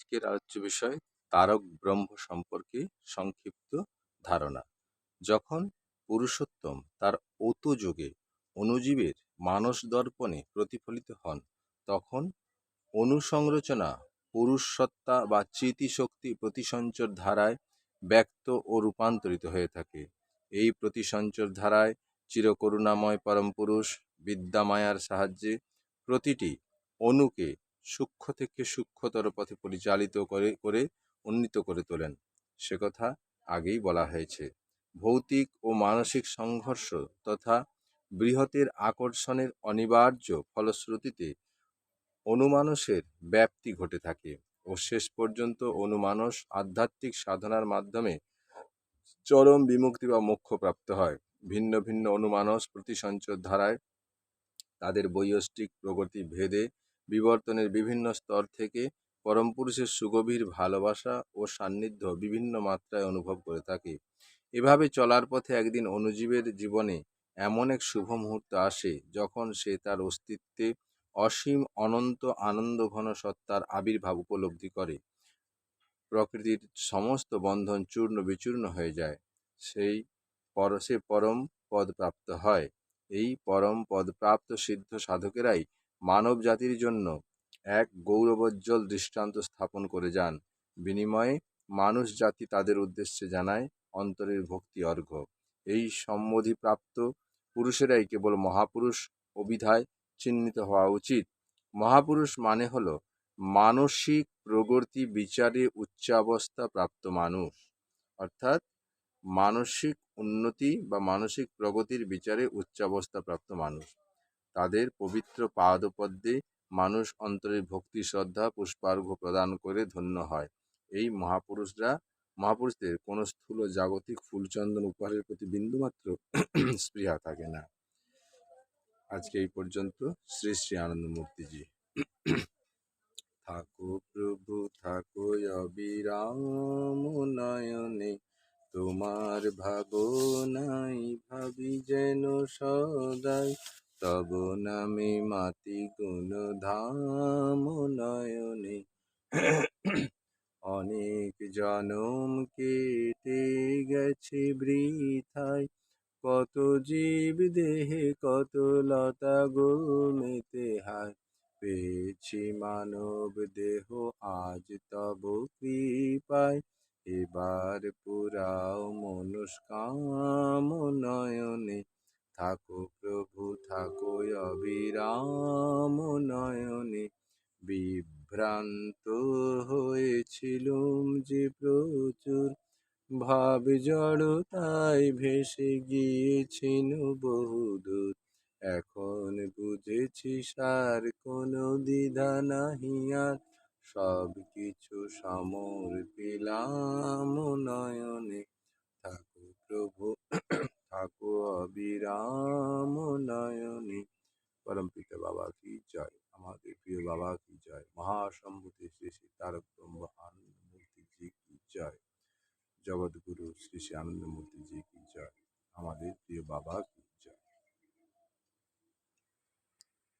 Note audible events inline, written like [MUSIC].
আজকের আলোচ্য বিষয় তারক ব্রহ্ম সম্পর্কে সংক্ষিপ্ত ধারণা। যখন পুরুষোত্তম তার যোগে অনুজীবের মানস দর্পণে প্রতিফলিত হন, তখন অনুসংরচনা পুরুষসত্তা বা চিতিশক্তি প্রতিসঞ্চর ধারায় ব্যক্ত ও রূপান্তরিত হয়ে থাকে। এই প্রতিসঞ্চর ধারায় চিরকরুণাময় পরম পুরুষ, বিদ্যামায়ার সাহায্যে প্রতিটি অণুকে সূক্ষ্ম থেকে সূক্ষ্মতর পথে পরিচালিত করে করে উন্নীত করে তোলেন। সে কথা আগেই বলা হয়েছে। ভৌতিক ও মানসিক সংঘর্ষ তথা বৃহতের আকর্ষণের অনিবার্য ফলশ্রুতিতে অনুমানসের ব্যাপ্তি ঘটে থাকে ও শেষ পর্যন্ত অনুমানস আধ্যাত্মিক সাধনার মাধ্যমে চরম বিমুক্তি বা মোক্ষ প্রাপ্ত হয়। ভিন্ন ভিন্ন অনুমানস প্রতিসঞ্চর ধারায় তাদের বৈয়ষ্টিক প্রগতি ভেদে বিবর্তনের বিভিন্ন স্তর থেকে পরম পুরুষের সুগভীর ভালোবাসা ও সান্নিধ্য বিভিন্ন মাত্রায় অনুভব করে থাকে। এভাবে চলার পথে একদিন অনুজীবের জীবনে এমন এক শুভ মুহূর্ত আসে যখন সে তার অস্তিত্বে অসীম অনন্ত আনন্দ ঘন সত্তার আবির্ভাব উপলব্ধি করে। প্রকৃতির সমস্ত বন্ধন চূর্ণ বিচূর্ণ হয়ে যায়। সেই পর, সে পরম পদ প্রাপ্ত হয়। এই পরম পদপ্রাপ্ত সিদ্ধ সাধকেরাই মানব জাতির জন্য এক গৌরবোজ্জ্বল দৃষ্টান্ত স্থাপন করে যান। বিনিময়ে মানুষ জাতি তাদের উদ্দেশ্যে জানায়, অন্তরের ভক্তি অর্ঘ্য। এই সম্বোধিপ্রাপ্ত পুরুষেরাই কেবল মহাপুরুষ অভিধায় চিহ্নিত হওয়া উচিত। মহাপুরুষ মানে হল মানসিক প্রগতি বিচারে উচ্চাবস্থা প্রাপ্ত মানুষ। অর্থাৎ মানসিক উন্নতি বা মানসিক প্রগতির বিচারে উচ্চাবস্থা প্রাপ্ত মানুষ। তাদের পবিত্র পাদপদ্মে মানুষ অন্তরে ভক্তি, শ্রদ্ধা পুষ্পার্ঘ্য প্রদান করে ধন্য হয়। এই মহাপুরুষরা, মহাপুরুষদের কোনো স্থূল জাগতিক ফুলচন্দন উপহারের প্রতি বিন্দুমাত্র [CLEARS THROAT] স্পৃহা থাকে না। আজকে এই পর্যন্ত শ্রী শ্রী আনন্দমূর্তিজি [CLEARS THROAT] থাকো প্রভু, থাকো অবিরাম নয়নে, তোমার ভাবনাই ভাবি যেন সদাই তব নামে মাতি গুণ ধাম নয়নে। অনেক জনম কেটে গেছে বৃথায়। কত জীব দেহে, কত লতা গো মেতে হায়। পেয়েছি মানব দেহ, আজ তব কৃপায়। এবার পুরাও মনস্কাম নয়নে থাকো প্রভু থাকো অবিরাম নয়নে। বিভ্রান্ত হয়েছিলুম যে প্রচুর, ভাব জড়তায় ভেসে গিয়েছিল বহুদূর। এখন বুঝেছি সার কোনো দ্বিধা নাহি আর, সব কিছু সমর পেলাম নয়নে। থাকো প্রভু অবিরাম নয়নে পরম পিতা বাবা কি জয় আমাদের প্রিয় বাবা কি জয় মহাসম্ভূতি শ্রী শ্রী তারক ব্রহ্ম আনন্দমূর্তি জি কি জয় জগৎগুরু শ্রী শ্রী আনন্দমূর্তি জি কি জয় আমাদের প্রিয় বাবা